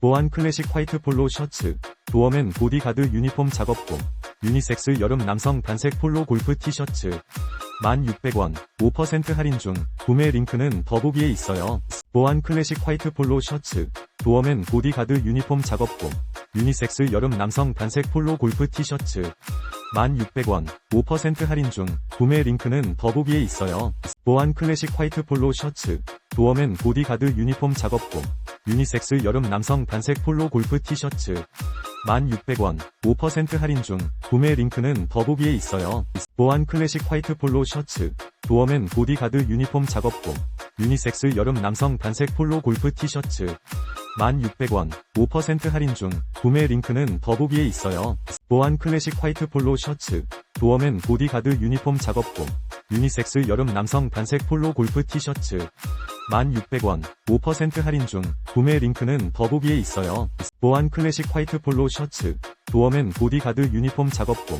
보안 클래식 화이트 폴로 셔츠, 도어맨 보디가드 유니폼 작업복, 유니섹스 여름 남성 단색 폴로 골프 티셔츠, 1600원, 5% 할인 중, 구매 링크는 더보기에 있어요. 보안 클래식 화이트 폴로 셔츠, 도어맨 보디가드 유니폼 작업복, 유니섹스 여름 남성 단색 폴로 골프 티셔츠, 1600원, 5% 할인 중, 구매 링크는 더보기에 있어요. 보안 클래식 화이트 폴로 셔츠, 도어맨 보디가드 유니폼 작업복, 유니섹스 여름 남성 단색 폴로 골프 티셔츠, 1600원, 5% 할인 중, 구매 링크는 더보기에 있어요. 보안 클래식 화이트 폴로 셔츠, 도어맨 보디가드 유니폼 작업복, 유니섹스 여름 남성 단색 폴로 골프 티셔츠, 1600원, 5% 할인 중, 구매 링크는 더보기에 있어요. 보안 클래식 화이트 폴로 셔츠, 도어맨 보디가드 유니폼 작업복, 유니섹스 여름 남성 단색 폴로 골프 티셔츠, 1600원, 5% 할인 중, 구매 링크는 더보기에 있어요. 보안 클래식 화이트 폴로 셔츠, 도어맨 보디가드 유니폼 작업복,